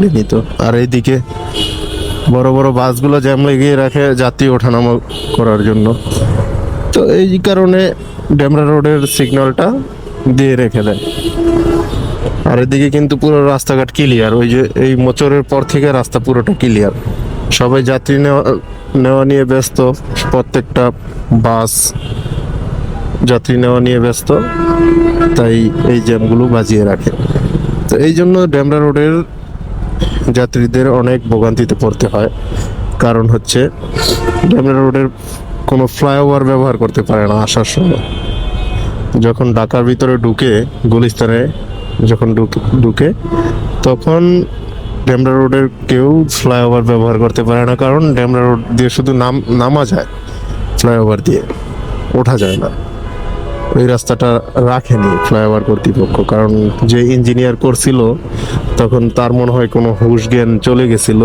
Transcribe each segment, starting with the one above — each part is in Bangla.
দেখলে নিত আর এইদিকে বড় বড় বাসগুলো জ্যাম লেগিয়ে রাখে যাত্রী ওঠানামা করার জন্য। তো এই কারণে ডেমরা রোডের সিগন্যালটা দিয়ে রেখে দেয়। আর এদিকে কিন্তু পুরো রাস্তাঘাট ক্লিয়ার, ওই যে এই মোচরের পর থেকে রাস্তা পুরোটা ক্লিয়ার। সবাই যাত্রী নেওয়া নেওয়া নিয়ে ব্যস্ত, প্রত্যেকটা বাস যাত্রী নেওয়া নিয়ে ব্যস্ত, তাই এই জ্যামগুলো বাজিয়ে রাখে। তো এই জন্য ডেমরা রোডের যাত্রীদের অনেক ভোগান্তিতে পড়তে হয়। কারণ হচ্ছে ডেমরা রোডের কোনো ফ্লাইওভার ব্যবহার করতে পারে না আসার সময়। যখন ঢাকার ভিতরে ঢুকে, গুলিস্তানে যখন ঢুকে- তখন ডেমরা রোডের কেউ ফ্লাইওভার ব্যবহার করতে পারে না। কারণ ডেমরা রোড দিয়ে শুধু নাম, নামা যায়, ফ্লাইওভার দিয়ে, ওঠা যায় না। ওই রাস্তাটা রাখেনি ফ্লাইওভার কর্তৃপক্ষ। কারণ যে ইঞ্জিনিয়ার করছিল, তখন তার মনে হয় কোনো হুশ জ্ঞান চলে গেছিল,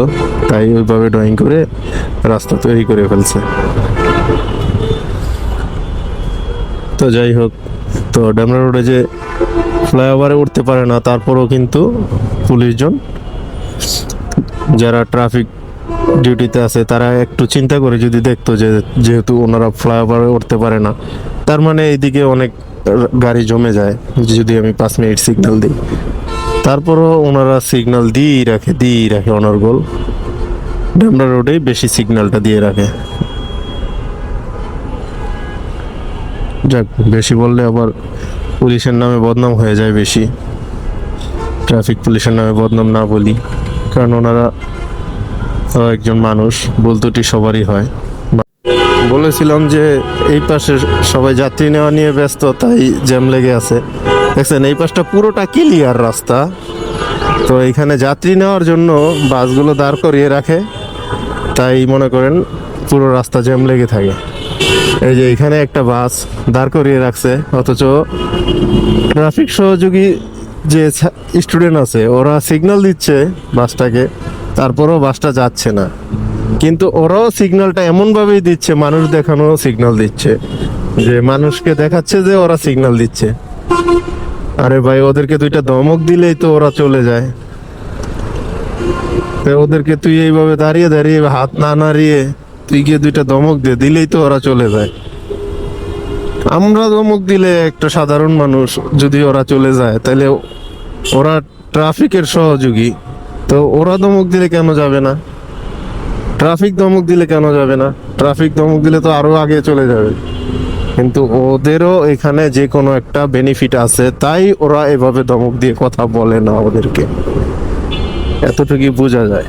তাই ওইভাবে ড্রয়িং করে রাস্তা তৈরি করে ফেলছে। তো যাই হোক, তো ডেমরা রোডে যে ফ্লাইওভারে উঠতে পারে না, তারপরও কিন্তু পুলিশজন যারা ট্রাফিক ডিউটিতে আছে, তারা একটু চিন্তা করে যদি দেখতো যে, যেহেতু ওনারা ফ্লাইওভারে উঠতে পারে না তার মানে এইদিকে অনেক গাড়ি জমে যায়, যদি আমি পাঁচ মিনিট সিগন্যাল দিই। তারপরও ওনারা সিগন্যাল দিয়েই রাখে দিয়েই রাখে অনর্গল। ডেমরা রোডেই বেশি সিগন্যালটা দিয়ে রাখে। যাক, বেশি বললে আবার পুলিশের নামে বদনাম হয়ে যায় বেশি। ট্রাফিক পুলিশের নামে বদনাম না বলি, কারণ ওনারা একজন মানুষ বলতুটি সবারই হয়। বলেছিলাম যে এই পাশে সবাই যাত্রী নেওয়া নিয়ে ব্যস্ত, তাই জ্যাম লেগে আছে। দেখছেন, এই পাশটা পুরোটা ক্লিয়ার রাস্তা। তো এখানে যাত্রী নেওয়ার জন্য বাসগুলো দাঁড় করিয়ে রাখে। তাই মনে করেন পুরো রাস্তা জ্যাম লেগে থাকে। এই যে এখানে একটা বাস দাঁড় করিয়ে রাখছে, অথচ ট্রাফিক সহযোগী যে স্টুডেন্ট আছে, ওরা সিগন্যাল দিচ্ছে বাসটাকে, তারপরেও বাসটা যাচ্ছে না। কিন্তু ওরাও সিগন্যালটা এমনভাবেই দিচ্ছে, মানুষ দেখানো সিগন্যাল দিচ্ছে, যে মানুষকে দেখাচ্ছে যে ওরা সিগন্যাল দিচ্ছে। আরে ভাই, ওদেরকে দুইটা ধমক দিলেই তো ওরা চলে যায়। ওদেরকে তুই এইভাবে দাঁড়িয়ে দাঁড়িয়ে হাত না নাড়িয়ে তুই গিয়ে দুইটা ধমক দিয়ে দিলেই তো ওরা চলে যায়। আমরা ধমক দিলে একটা সাধারণ মানুষ যদি ওরা চলে যায়, তাহলে ওরা ট্রাফিকের সহযোগী। তো ওরা ধমক দিলে কেন যাবে না? ট্রাফিক ধমক দিলে কেন যাবে না? ট্রাফিক ধমক দিলে তো আরও আগে চলে যাবে। কিন্তু ওদেরও এখানে যে কোনো একটা বেনিফিট আছে, তাই ওরা এভাবে ধমক দিয়ে কথা বলে না ওদেরকে। এতটুকুই বোঝা যায়।